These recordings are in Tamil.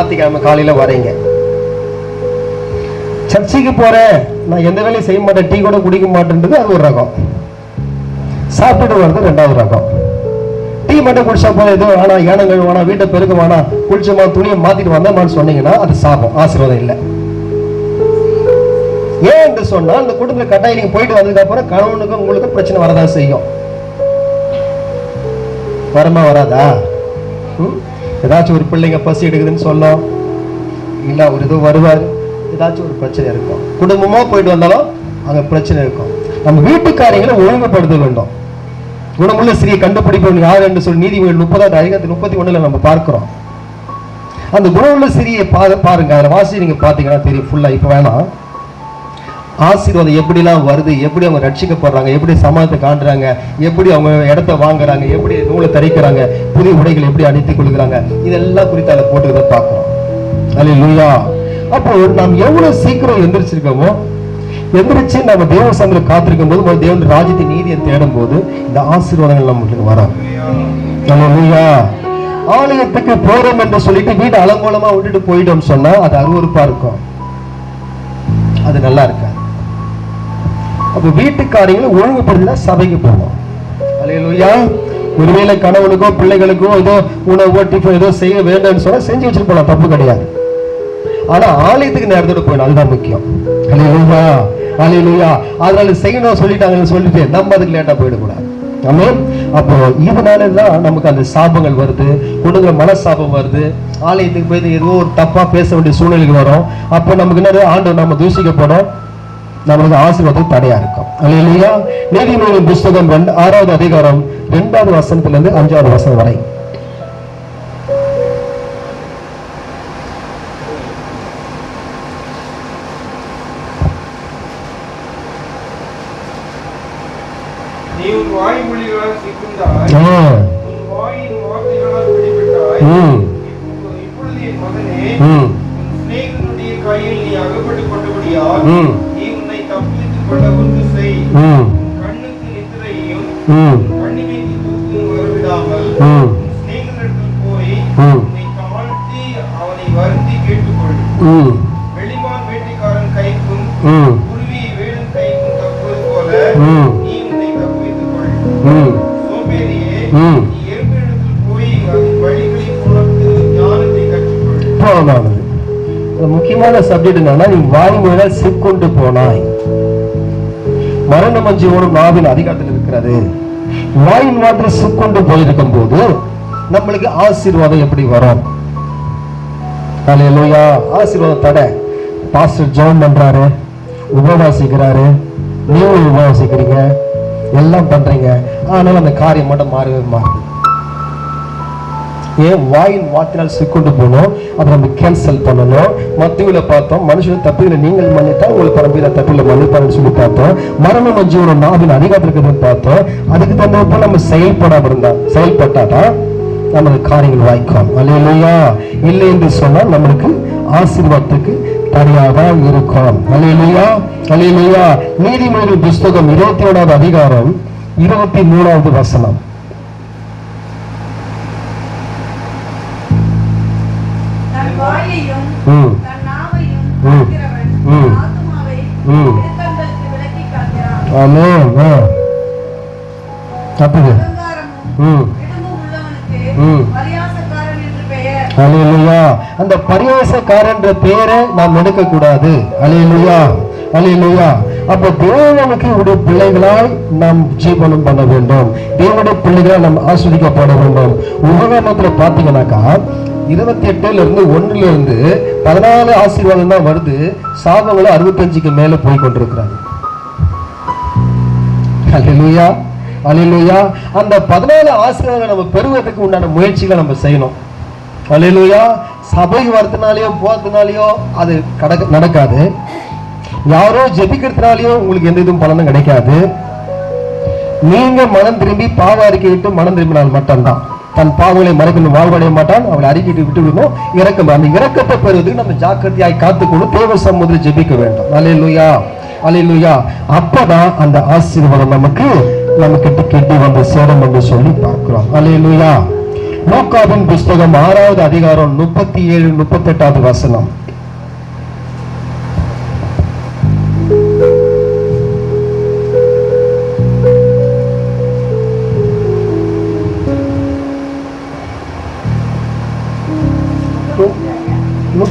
ஞாயிற்றுக்கிழமை காலையில் வரீங்க. சர்ச்சைக்கு போகிறேன் நான் எந்த வேலையும் செய்ய மாட்டேன். டீ கூட குடிக்க மாட்டேன்றது அது ஒரு ரகம். சாப்பிட்டுட்டு வர்றது ரெண்டாவது ரகம். டீ மட்டும் குடிச்சா போதும். எதுவும் வேணாம் ஏனங்கள் வேணாம் வீட்டை பெருக்க வேணாம் குளிச்சமா துணியை மாத்திட்டு வந்தோமான்னு சொன்னீங்கன்னா அது சாபம். ஆசீர்வாதம் இல்லை. ஏன் என்று சொன்னால் அந்த குடும்பத்தில் கட்டாயம் நீங்கள் போயிட்டு வந்ததுக்கு அப்புறம் கணவனுக்கும் உங்களுக்கு பிரச்சனை வரதான் செய்யும். வரமா வராதா? ம்? ஏதாச்சும் ஒரு பிள்ளைங்க பசி எடுக்குதுன்னு சொல்லும் இல்லை ஒரு இது வருவார் ஏதாச்சும் ஒரு பிரச்சனை இருக்கும். குடும்பமாக போயிட்டு வந்தாலும் அங்கே பிரச்சனை இருக்கும். நம்ம வீட்டுக்காரங்களை ஒழுங்குபடுத்த வேண்டும். குணமுள்ள ஸ்திரியை கண்டுபிடிப்பவன் யார் என்று சொல்லி நீதிமொழி முப்பதாவது அதிகாரத்து முப்பத்தி ஒன்றில் நம்ம பார்க்குறோம். அந்த குணமுள்ள ஸ்திரியை பா பாருங்க அதில் வாசி நீங்கள் பார்த்தீங்கன்னா தெரியும் ஃபுல்லாக இப்போ வேணாம். ஆசீர்வாதம் எப்படிலாம் வருது எப்படி அவங்க ரட்சிக்கப்படுறாங்க எப்படி சமாதத்தை காண்றாங்க எப்படி அவங்க இடத்த வாங்குறாங்க எப்படி நூலை தரிக்கிறாங்க புதிய உடைகள் எப்படி அணித்துக் கொள்கிறாங்க இதெல்லாம் குறித்து அதை போட்டு பார்க்கிறோம் அல்லேலூயா அப்போ நாம் எவ்வளவு சீக்கிரம் எந்திரிச்சிருக்கோமோ எந்திரிச்சு நம்ம தேவ சந்திர காத்திருக்கும் போது தேவன் ராஜ்யத்தை நீதியை தேடும் போது இந்த ஆசீர்வாதங்கள் நம்மளுக்கு வரும் அல்லேலூயா ஆலயத்துக்கு போறோம் என்று சொல்லிட்டு வீடு அலங்கோலமா விட்டுட்டு போயிட்டோம் சொன்னா அது அருவறுப்பா இருக்கும். அது நல்லா இருக்கா அப்போ அப்ப வீட்டுக்காரங்களை ஒழுங்குபடுத்தினா சபைக்கு போவோம் அலையலுயா ஒருவேளை கணவனுக்கோ பிள்ளைகளுக்கோ ஏதோ உணவோ டிஃபன் ஏதோ செய்ய வேண்டாம்னு சொன்னா செஞ்சு வச்சுட்டு போகலாம் தப்பு கிடையாது. ஆனா ஆலயத்துக்கு நேரத்தோட போயிடும் அதுதான் முக்கியம். அலையலுயா அலையலுயா அதனால செய்யணும் சொல்லிட்டாங்கன்னு சொல்லிட்டு நம்ம அதுக்கு லேட்டா போயிடக்கூடாது. ஆமென். அப்போ இதனால தான் நமக்கு அந்த சாபங்கள் வருது கொடுக்குற மனசாபம் வருது. ஆலயத்துக்கு போய் ஏதோ ஒரு தப்பா பேச வேண்டிய சூழ்நிலைகள் வரும். அப்போ நமக்கு என்ன ஆண்டு நம்ம தூசிக்கப்படும் நம்மளுக்கு ஆசீர்வாதம் தடையா இருக்கும். அல்லையா நீதிமொழியின் புஸ்தகம் ரெண்டு ஆறாவது அதிகாரம் ரெண்டாவது வசனத்துல இருந்து அஞ்சாவது வசனம் வரை. நீ முக்கியமான சப்ஜெக்ட் என்னன்னா நீ வாய்மொழியில சிக்கொண்டு போனாய். மரணம் ஜீவனும் நாவின் அதிகாரத்தில் இருக்கிறது. வாயின் வாட்டில் சுக்கொண்டு போயிருக்கும் போது நம்மளுக்கு ஆசீர்வாதம் எப்படி வரும்? அல்லேலூயா ஆசீர்வாதம் தடை பாஸ்டர் ஜெபம் பண்றாரு. உபவாசிக்கிறாரு. நீங்களும் உபவாசிக்கிறீங்க. எல்லாம் பண்றீங்க. ஆனாலும் அந்த காரியம் மட்டும் மாறவே மாறுது. ஏன் வாயின் வார்த்தையால் சிக்கொண்டு போனோம். அதை நம்ம கேன்சல் பண்ணணும். மத்தியில் பார்த்தோம் மனுஷன் தப்பில நீங்கள் மன்னித்தா உங்களுக்கு பரம்பில தப்பில மன்னிப்பாருன்னு சொல்லி பார்த்தோம். மரணம் மஞ்சூர நாவின் அதிகாரம் இருக்குதுன்னு பார்த்தோம். அதுக்கு தகுந்த நம்ம செயல்படாமல் இருந்தா செயல்பட்டாதான் நமது காரியங்கள் வாய்க்கும். அல்லையா இல்லை என்று சொன்னால் நம்மளுக்கு ஆசீர்வாதத்துக்கு தடையாக இருக்கும். அல்லையா அல்லையா நீதிமொழி புஸ்தகம் இருபத்தி ஏழாவது அதிகாரம் இருபத்தி மூணாவது வசனம். பெயர். அலையிலுயா அந்த பரியாசக்காரன்ற பேரை நாம் எடுக்க கூடாது அலையிலுயா அலையிலுயா அப்ப தேவனுக்கு உடைய பிள்ளைகளாய் நாம் ஜீவனம் பண்ண வேண்டும். தேவனுடைய பிள்ளைகளாய் நாம் ஆஸ்வதிக்கப்பட வேண்டும். உபகரணத்துல பாத்தீங்கன்னாக்கா இருபத்தி எட்டுல இருந்து ஒன்னுல இருந்து பதினாலு ஆசீர்வாதம் தான் வருது. சாபங்களும் அறுபத்தஞ்சுக்கு மேல போய் கொண்டிருக்கிறாங்க அல்லேலூயா அல்லேலூயா அந்த பதினாலு ஆசீர்வாதங்களை நம்ம பெறுவதற்கு உண்டான முயற்சிகளை நம்ம செய்யணும். அல்லேலூயா சபைக்கு வரதுனாலயோ போகிறதுனாலயோ அது கடக்க நடக்காது. யாரோ ஜெபிக்கிறதுனாலயோ உங்களுக்கு எந்த இதுவும் பலனும் கிடைக்காது. நீங்க மனம் திரும்பி பாவ அறிக்கையிட்டு மனம் திரும்பினால் மட்டும்தான். தன் பாவங்களை மறைக்கணும் வாழ்வடைய மாட்டான் அவளை அறிக்கையிட்டு விட்டு விடணும் இறக்கம் அந்த இறக்கத்தை பெறுவதற்கு நம்ம ஜாக்கிரதையாய் காத்துக்கொண்டு தேவ சமுதிரம் ஜெபிக்க வேண்டும். அலையலுயா அலையலுயா அப்பதான் அந்த ஆசீர்வாதம் நமக்கு நம்ம கிட்ட கெட்டி வந்து சேரும் என்று சொல்லி பார்க்கிறோம். அலையலுயா லூகாவின் புஸ்தகம் ஆறாவது அதிகாரம் முப்பத்தி ஏழு முப்பத்தி எட்டாவது வசனம்.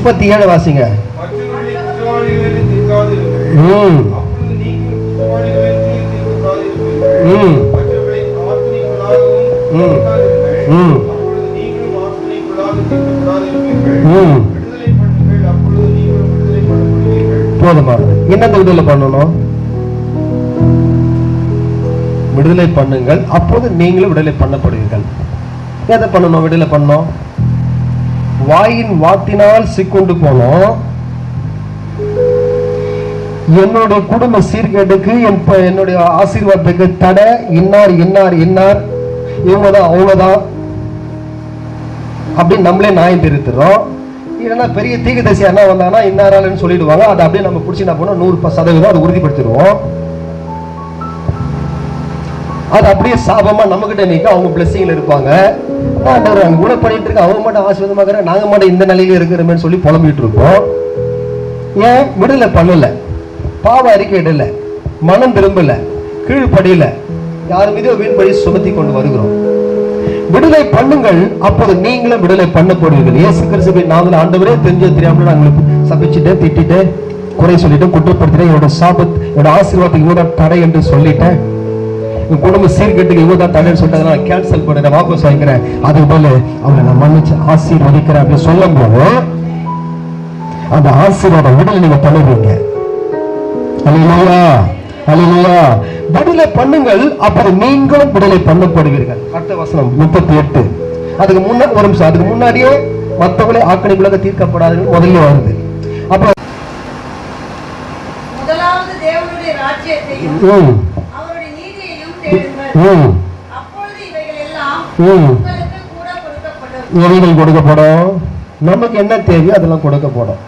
முப்பத்தி ஏழு வாசிங்க. மற்றவர்களை குற்றவாளிகளை ம். ம். ம். ம். ம் விடுதலை விடுதலை பண்ணணும்? விடுதலை பண்ணுங்கள். அப்போது நீங்களும் விடுதலை பண்ணப்படுவீர்கள். எதை பண்ணணும்? விடுதலை பண்ணோம் வாயின் வாத்தினால் சிக்கொண்டு போனோம். என்னுடைய குடும்ப சீர்கேட்டுக்கு என் என்னுடைய ஆசீர்வாதத்துக்கு தடை இன்னார் இன்னார் இன்னார் இவங்க தான் அப்படின்னு நம்மளே நாயம் தெரிவித்துறோம் இல்லைன்னா பெரிய தீகதசி என்ன வந்தாங்கன்னா இன்னாராலன்னு சொல்லிடுவாங்க. அதை அப்படியே நம்ம பிடிச்சி என்ன பண்ணோம் நூறு சதவீதம் அதை உறுதிப்படுத்திடுவோம். அது அப்படியே சாபமா நம்மகிட்ட நிற்க அவங்க பிளஸிங்ல இருப்பாங்க. ஆண்டவர் அவங்க கூட பண்ணிட்டு இருக்க அவங்க மட்டும் ஆசீர்வாதமா நாங்க மட்டும் இந்த நிலையில இருக்கிறோமேன்னு சொல்லி புலம்பிட்டு இருப்போம் ஏன்? விடுதலை பண்ணல. பாவ அறிக்கை இடல மனம் திரும்பல கீழ்படியில யார் மீதோ வீண்படி சுமத்தி கொண்டு வருகிறோம். விடுதலை பண்ணுங்கள். அப்போது நீங்களும் விடுதலை பண்ணப்படுவீர்கள் இயேசு கிறிஸ்துவின் நாமத்தில் ஆண்டவரே தெரிஞ்ச தெரியாமல் நாங்கள் சபிச்சுட்டேன் திட்டிட்டேன் குறை சொல்லிட்டேன் குற்றப்படுத்திட்டேன். என்னோட சாபத் என்னோட ஆசீர்வாதத்துக்கு இவ்வளோ தடை என்று சொல்லிட்டேன். உன் குடும்ப சீர்கேட்டுக்கு இவ்வளோ தான் தடைன்னு சொல்லிட்டு கேன்சல் பண்ணிட்டேன் வாபஸ் வாங்கிக்கிறேன். அதுக்கு போல அவளை நான் மன்னிச்சு ஆசீர்வதிக்கிறேன் அப்படின்னு சொல்லும் போது அந்த ஆசீர்வாதம் விடுதலை நீங்க பண்ணுவீங்க அல்லேலூயா அல்லேலூயா. விடுதலை பண்ணுங்கள் அப்புறம் நீங்களும் விடுதலை பண்ணப்படுவீர்கள். அடுத்த வசனம் முப்பத்தி எட்டு. அதுக்கு முன்ன ஒரு நிமிஷம் அதுக்கு முன்னாடியே மற்றவங்களை ஆக்கணிக்குள்ளாக தீர்க்கப்படாதுன்னு முதல்ல வருது. அப்ப முதலாவது தேவனுடைய ராஜ்யத்தையும் ம், அவருடைய நீதியையும் தேடுங்கள் ம், அப்பொழுது இவைகள் எல்லாம் ம். உங்களுக்கு கூட கொடுக்கப்படும் எவைகள் கொடுக்கப்படும். நமக்கு என்ன தேவையோ அதெல்லாம் கொடுக்கப்படும்.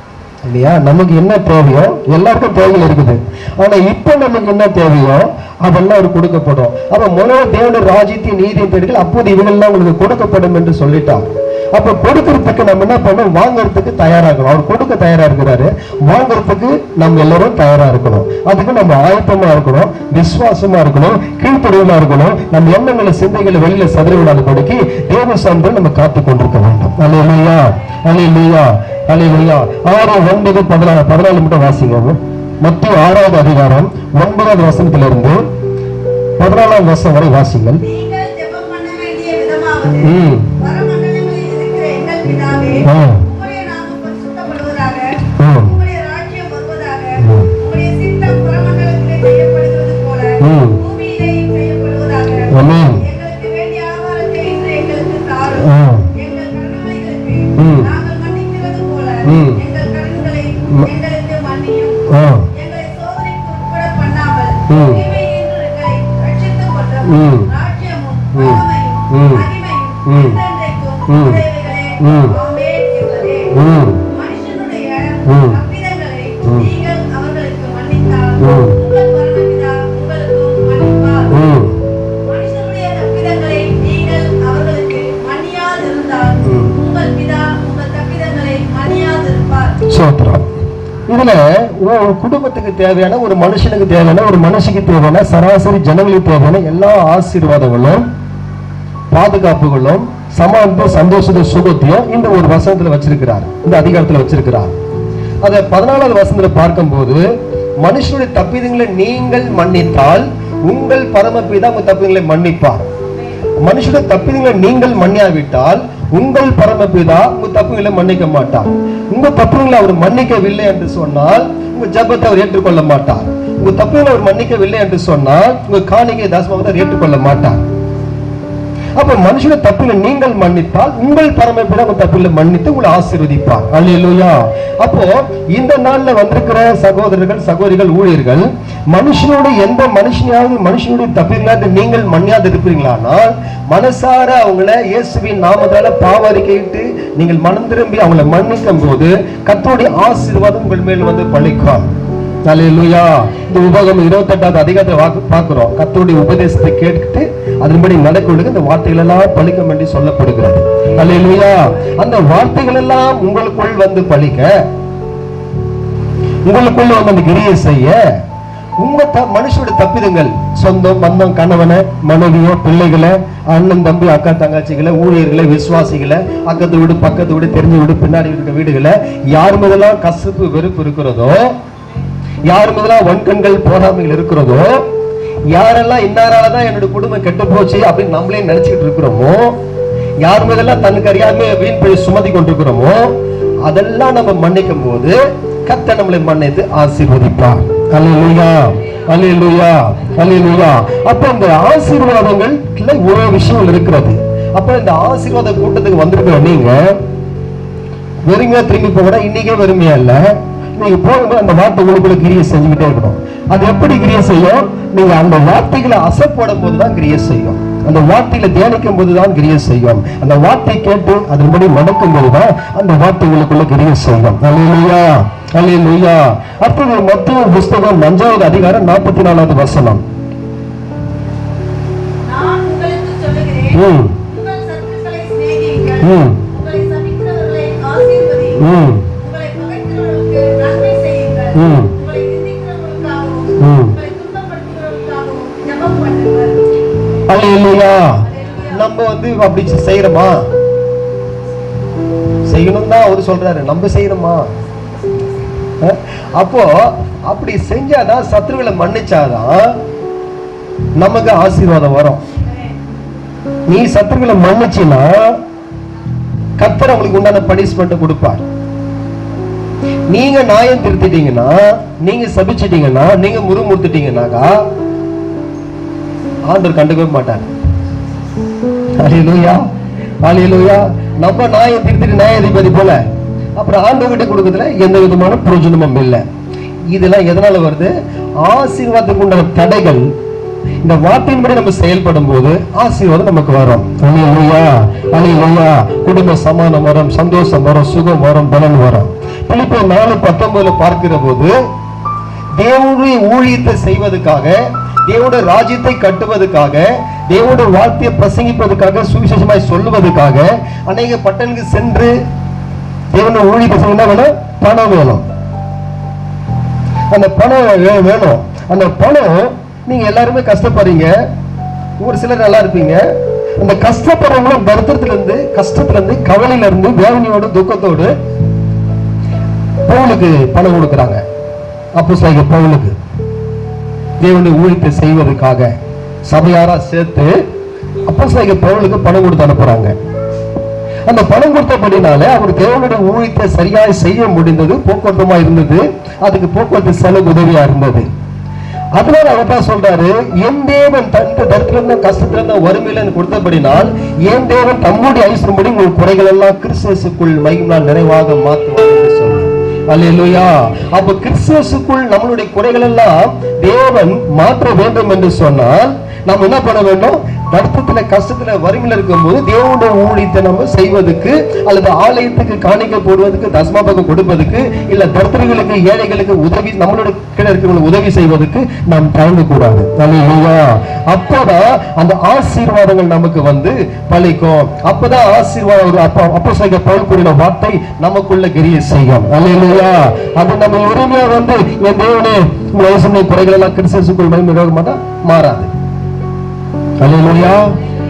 இல்லையா? நமக்கு என்ன தேவையோ எல்லாருக்கும் தேவைகள் இருக்குது. ஆனா இப்ப நமக்கு என்ன தேவையோ அதெல்லாம் அவர் கொடுக்கப்படும். அப்ப முதல்ல தேவனுடைய ராஜ்யத்தையும் நீதியும் தேடுகள் அப்போது இவைகள்லாம் உங்களுக்கு கொடுக்கப்படும் என்று சொல்லிட்டார். அப்ப கொடுக்கறதுக்கு நம்ம என்ன பண்ணணும்? வாங்குறதுக்கு தயாராகணும். அவர் கொடுக்க தயாரா இருக்கிறாரு. வாங்குறதுக்கு நம்ம எல்லாரும் தயாரா இருக்கணும். அதுக்கு நம்ம ஆயத்தமா இருக்கணும். விசுவாசமா இருக்கணும். கீழ்ப்படிவமா இருக்கணும். நம்ம எண்ணங்களை சிந்தைகளை வெளியில சதுர விடாத படிக்கு தேவ சார்ந்து நம்ம காத்து கொண்டிருக்க வேண்டும். அலையிலையா அலையிலையா அலையிலையா ஆறு ஒன்பது பதினாலு பதினாலு மட்டும் வாசிங்க. மத்திய ஆறாவது அதிகாரம் ஒன்பதாவது வசனத்திலிருந்து பதினாலாம் வருஷம் வரை வாசிங்கள். ம். பரமண்டலங்களில் இருக்கிற எங்கள் பிதாவே இதுல ஒரு குடும்பத்துக்கு தேவையான ஒரு மனுஷனுக்கு தேவையான ஒரு மனுஷனுக்கு தேவையான சராசரி ஜனங்களுக்கு தேவையான எல்லா ஆசீர்வாதங்களும் பாதுகாப்புகளும் சமாந்த சந்தோஷத்தை சுகத்தையும் இந்த ஒரு வசனத்துல வச்சிருக்கிறார். இந்த அதிகாரத்துல வச்சிருக்கிறார். அதை பதினாலாவது வசனத்துல பார்க்கும்போது மனுஷனுடைய தப்பிதங்களை நீங்கள் மன்னித்தால் உங்கள் பரமபிதா உங்க தப்பிதங்களை மன்னிப்பார். மனுஷனுடைய தப்பிதங்களை நீங்கள் மன்னியாவிட்டால் உங்கள் பரமபிதா உங்க தப்புகளை மன்னிக்க மாட்டார். உங்க தப்புகளை அவர் மன்னிக்கவில்லை என்று சொன்னால் உங்க ஜெபத்தை அவர் ஏற்றுக்கொள்ள மாட்டார். உங்க தப்புகளை அவர் மன்னிக்கவில்லை என்று சொன்னால் உங்க காணிக்கை தாசமாவதை ஏற்றுக்கொள்ள மாட்டார். அப்ப மனுஷன தப்புல நீங்கள் மன்னித்தால் உங்கள் பரமபிதா உங்க தப்புல மன்னித்து உங்களை ஆசீர்வதிப்பார். அல்லேலூயா. அப்போ இந்த நாள்ல வந்திருக்கிற சகோதரர்கள் சகோதரிகள் ஊழியர்கள் மனுஷனோட எந்த மனுஷனையாவது மனுஷனுடைய தப்பில்லாத நீங்கள் மன்னியாது இருப்பீங்களானால் மனசார அவங்கள இயேசுவின் நாமத்தால பாவ அறிக்கையிட்டு நீங்கள் மனம் திரும்பி அவங்கள மன்னிக்கும் போது கத்தோடைய ஆசீர்வாதம் உங்கள் மேல் வந்து பழிக்கும். தலையிலுயா இந்த உபகம் இருபத்தெட்டாவது அதிகாரத்தை வாக்கு பார்க்கிறோம். கத்தோடைய உபதேசத்தை கேட்டுட்டு அதன்படி நடக்கொள்ளுங்க இந்த வார்த்தைகள் எல்லாம் பழிக்க என்று சொல்லப்படுகிறது. தலையிலுயா அந்த வார்த்தைகள் எல்லாம் உங்களுக்குள் வந்து பழிக்க உங்களுக்குள்ள வந்து அந்த கிரியை செய்ய உங்க மனுஷோட தப்பிதங்கள் சொந்தம் பந்தம் கணவனை மனைவியோ பிள்ளைகளை அண்ணன் தம்பி அக்கா தங்கச்சிகளை ஊழியர்களை விசுவாசிகளை அக்கத்து வீடு பக்கத்து வீடு தெரிஞ்ச வீடு பின்னாடி இருக்கிற வீடுகளை யார் மீதெல்லாம் கசப்பு வெறுப்பு இருக்கிறதோ யார் மீதெல்லாம் வன்கண்கள் போராமைகள் இருக்கிறதோ யாரெல்லாம் இன்னாரால தான் என்னோட குடும்பம் கெட்டு போச்சு அப்படின்னு நம்மளே நினைச்சிட்டு இருக்கிறோமோ யார் மீதெல்லாம் தனக்கு அறியாம வீண் பழி சுமதி கொண்டிருக்கிறோமோ அதெல்லாம் நம்ம மன்னிக்கும் போது கத்த நம்மளை மன்னித்து ஆசீர்வதிப்பார். அல்லேலூயா அல்லேலூயா அல்லேலூயா அப்ப இந்த ஆசீர்வாதங்கள் ஒரு விஷயம் இருக்கிறது. அப்ப இந்த ஆசீர்வாத கூட்டத்துக்கு வந்திருக்கிற நீங்க வெறுமையா திரும்பி போக இன்னைக்கே வெறுமையா இல்ல. நீங்க போகும்போது அந்த வார்த்தை உங்களுக்குள்ள கிரியை செஞ்சுக்கிட்டே இருக்கணும். அது எப்படி கிரியை செய்யும்? நீங்க அந்த வார்த்தைகளை அசைப்படும் போது தான் கிரியை செய்யும். அந்த வார்த்தையில தியானிக்கும் போது தான் கிரியை செய்யும். அந்த வார்த்தை கேட்டு அதன்படி நடக்கும் போது தான் அந்த வார்த்தை உங்களுக்குள்ள கிரியை செய்யும். அல்லேலூயா அல்லேலூயா. அடுத்தது மத்திய புஸ்தகம் அஞ்சாவது அதிகாரம் நாற்பத்தி நாலாவது வசனம் ம். ம். ம். நம்ம வந்து அப்படி செய்யறோமா? செய்யணும் தான் அவர் சொல்றாரு. நம்ம செய்யணுமா அப்போ அப்படி செஞ்சாதான் சத்ருவில மன்னிச்சாதான் நமக்கு ஆசீர்வாதம் வரும். நீ சத்ருவில மன்னிச்சினா கத்தர் அவங்களுக்கு உண்டான பனிஷ்மெண்ட் கொடுப்பார். நீங்க நியாயம் திருத்திட்டீங்கன்னா நீங்க சபிச்சிட்டீங்கன்னா நீங்க முறுமுறுத்துட்டீங்கன்னாக்கா ஆண்டவர் கண்டுக்கவே மாட்டார். அலையலூயா அலையலூயா நம்ம நியாயம் திருத்திட்டு நியாயாதிபதி போல அப்புறம் ஆண்டவர்கிட்ட கொடுக்கறதுல எந்த விதமான பிரயோஜனமும் இல்லை. இதெல்லாம் எதனால வருது? ஆசீர்வாதத்துக்கு உண்டான தடைகள் இந்த வார்த்தையின்படி நம்ம செயல்படும் போது ஆசீர்வாதம் நமக்கு வரும். அலிலூயா அலிலூயா குடும்ப சமாதானம் வரும் சந்தோஷம் வரும் சுகம் வரும் பலன் வரும். பிலிப்போ நாலு பத்தொன்பதுல பார்க்கிற போது தேவனுடைய ஊழியத்தை செய்வதற்காக தேவனுடைய ராஜ்யத்தை கட்டுவதற்காக தேவனுடைய வார்த்தையை பிரசங்கிப்பதற்காக சுவிசேஷமாய் சொல்லுவதற்காக அநேக பட்டனுக்கு சென்று தேவனுடைய ஊழியத்தை செய்ய என்ன வேணும்? பணம் வேணும். அந்த பணம் வேணும். அந்த பணம் நீங்க எல்லாருமே கஷ்டப்படுறீங்க. ஒரு சிலர் நல்லா இருப்பீங்க. அந்த கஷ்டப்படுறவங்களும் தரித்திரத்துல இருந்து கஷ்டத்துல இருந்து கவலையில இருந்து வேதனையோடு துக்கத்தோடு பவுலுக்கு பணம் கொடுக்குறாங்க. அப்போ சொல்ல பவுலுக்கு. தேவனுடைய ஊழியத்தை செய்வதற்காக சபையாரா சேர்த்து அப்போ சாய்க பவுலுக்கு பணம் கொடுத்து அனுப்புறாங்க. அந்த பணம் கொடுத்தபடினால அவர் தேவனுடைய ஊழியத்தை சரியாக செய்ய முடிந்தது போக்குவரத்துமா இருந்தது அதுக்கு போக்குவரத்து செலவு உதவியா இருந்தது. அதனால அவர் தான் சொல்றாரு என் தேவன் தந்த தரத்துல கஷ்டத்திலிருந்த கஷ்டத்துல இருந்த வறுமையில கொடுத்தபடினால் என் தேவன் தம்முடைய ஐஸ்வரம்படி உங்கள் குறைகள் எல்லாம் கிறிஸ்துக்குள் மகிமையால் நிறைவாக மாற்றுவார் என்று சொல்லி அப்ப கிறிஸ்துவுக்குள் நம்மளுடைய குறைகள் எல்லாம் தேவன் மாற்ற வேண்டும் என்று சொன்னால் நாம் என்ன பண்ண வேண்டும்? கஷ்டத்துல கஷ்டத்துல வறுமையில இருக்கும்போது தேவனுடைய ஊழியத்தை நம்ம செய்வதற்கு அல்லது ஆலயத்துக்கு காணிக்க போடுவதற்கு தஸ்மாபகம் கொடுப்பதற்கு இல்ல தர்த்தர்களுக்கு ஏழைகளுக்கு உதவி நம்மளோட கீழே இருக்கிறவங்களுக்கு உதவி செய்வதற்கு நாம் தயங்க கூடாது அப்பதான் அந்த ஆசீர்வாதங்கள் நமக்கு வந்து பழிக்கும் அப்பதான் ஆசீர்வாதம் ஒரு அப்போ அப்போ செய்ய பவுல் வார்த்தை நமக்குள்ள கிரிய செய்யும். இல்லையா அது நம்ம உரிமையா வந்து என் தேவனே வயசுடைய குறைகள் எல்லாம் கிறிஸ்தசுக்குள் மகிமை மாட்டா மாறாது. அலையிலுயா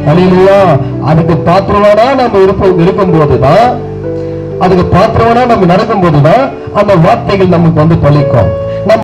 அலையிலுயா அதுக்கு பாத்திரவானா நம்ம இருப்போம் இருக்கும் போதுதான் அதுக்கு பாத்திரவானா நம்ம நடக்கும் போதுதான் அந்த வார்த்தைகள் நமக்கு வந்து பழிக்கும். நம்ம